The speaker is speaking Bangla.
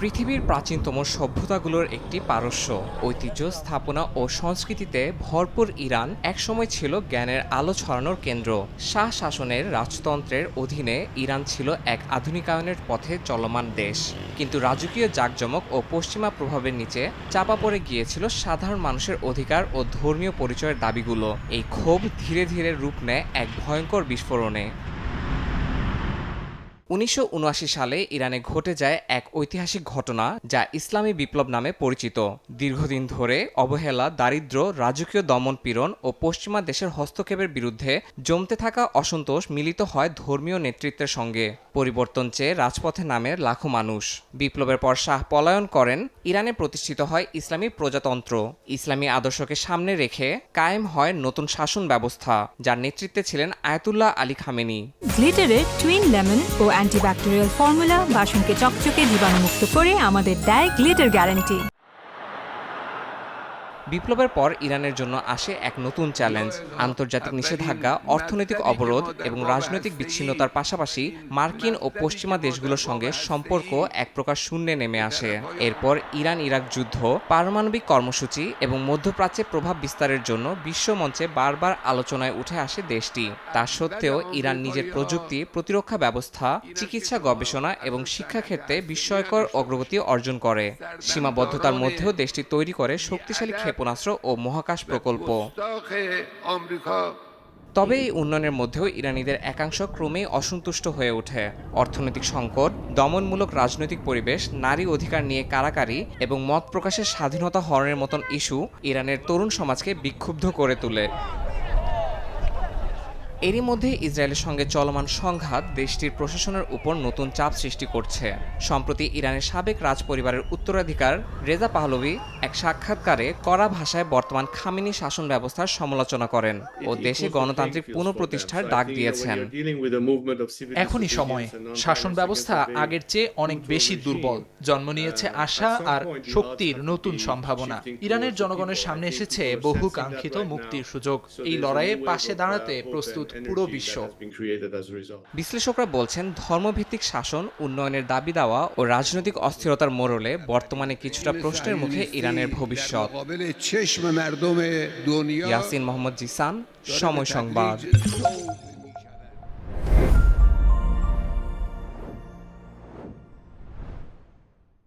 পৃথিবীর প্রাচীনতম সভ্যতাগুলোর একটি পারস্য। ঐতিহ্য, স্থাপনা ও সংস্কৃতিতে ভরপুর ইরান একসময় ছিল জ্ঞানের আলো ছড়ানোর কেন্দ্র। শাহ শাসনের রাজতন্ত্রের অধীনে ইরান ছিল এক আধুনিকায়নের পথে চলমান দেশ। কিন্তু রাজকীয় জাকজমক ও পশ্চিমা প্রভাবের নিচে চাপা পড়ে গিয়েছিল সাধারণ মানুষের অধিকার ও ধর্মীয় পরিচয়ের দাবিগুলো। এই ক্ষোভ ধীরে ধীরে রূপ নেয় এক ভয়ঙ্কর বিস্ফোরণে। উনিশশো উনআশি সালে ইরানে ঘটে যায় এক ঐতিহাসিক ঘটনা যা ইসলামী বিপ্লব নামে পরিচিত। দীর্ঘদিন ধরে অবহেলা দারিদ্র রাজকীয় দমন পীড়ন ও পশ্চিমা দেশের হস্তক্ষেপের বিরুদ্ধে জমতে থাকা অসন্তোষ মিলিত হয় ধর্মীয় নেতৃত্বের সঙ্গে। পরিবর্তন চেয়ে রাজপথে নামের লাখো মানুষ। বিপ্লবের পর শাহ পলায়ন করেন, ইরানে প্রতিষ্ঠিত হয় ইসলামী প্রজাতন্ত্র। ইসলামী আদর্শকে সামনে রেখে কায়েম হয় নতুন শাসন ব্যবস্থা, যার নেতৃত্বে ছিলেন Ayatollah Ali Khamenei. Twin lemon ও অ্যান্টিব্যাকটেরিয়াল ফর্মুলা বাসনকে চকচকে জীবাণুমুক্ত করে আমাদের দেয় গ্লিটার গ্যারান্টি। বিপ্লবের পর ইরানের জন্য আসে এক নতুন চ্যালেঞ্জ, আন্তর্জাতিক নিষেধাজ্ঞা, অর্থনৈতিক অবরোধ এবং রাজনৈতিক বিচ্ছিন্নতার পাশাপাশি মার্কিন ও পশ্চিমা দেশগুলোর সঙ্গে সম্পর্ক এক প্রকার শূন্যে নেমে আসে। এরপর ইরান ইরাক যুদ্ধ, পারমাণবিক কর্মসূচি এবং মধ্যপ্রাচ্যে প্রভাব বিস্তারের জন্য বিশ্বমঞ্চে বারবার আলোচনায় উঠে আসে দেশটি। তা সত্ত্বেও ইরান নিজের প্রযুক্তি, প্রতিরক্ষা ব্যবস্থা, চিকিৎসা গবেষণা এবং শিক্ষাক্ষেত্রে বিস্ময়কর অগ্রগতি অর্জন করে। সীমাবদ্ধতার মধ্যেও দেশটি তৈরি করে শক্তিশালী ক্ষেপণাস্ত্র ও মহাকাশ প্রকল্প। তবে এই উন্নয়নের মধ্যেও ইরানিদের একাংশ ক্রমেই অসন্তুষ্ট হয়ে ওঠে। অর্থনৈতিক সংকট দমনমূলক রাজনৈতিক পরিবেশ নারী অধিকার নিয়ে কারাকারি এবং মত প্রকাশের স্বাধীনতা হরণের মতন ইস্যু ইরানের তরুণ সমাজকে বিক্ষুব্ধ করে তোলে। এরই মধ্যে ইসরায়েলের সঙ্গে চলমান সংঘাত দেশটির প্রশাসনের উপর নতুন চাপ সৃষ্টি করছে। সম্প্রতি ইরানের সাবেক রাজপরিবারের উত্তরাধিকার রেজা পাহলভি এক সাক্ষাৎকারে কড়া ভাষায় বর্তমান খামিনি শাসন ব্যবস্থার সমালোচনা করেন ও দেশে গণতান্ত্রিক পুনঃপ্রতিষ্ঠার ডাক দিয়েছেন। এখনই সময়। শাসন ব্যবস্থা আগের চেয়ে অনেক বেশি দুর্বল। জন্ম নিয়েছে আশা আর শক্তির নতুন সম্ভাবনা। ইরানের জনগণের সামনে এসেছে বহু কাঙ্ক্ষিত মুক্তির সুযোগ। এই লড়াইয়ে পাশে দাঁড়াতে প্রস্তুত পুরো বিশ্ব বিশ্লেষকরা বলছেন ধর্মভিত্তিক শাসন উন্নয়নের দাবি দেওয়া ও রাজনৈতিক অস্থিরতার মোড়লে বর্তমানে কিছুটা প্রশ্নের মুখে ইরানের ভবিষ্যৎ ইয়াসিন মোহাম্মদ জিসান সময় সংবাদ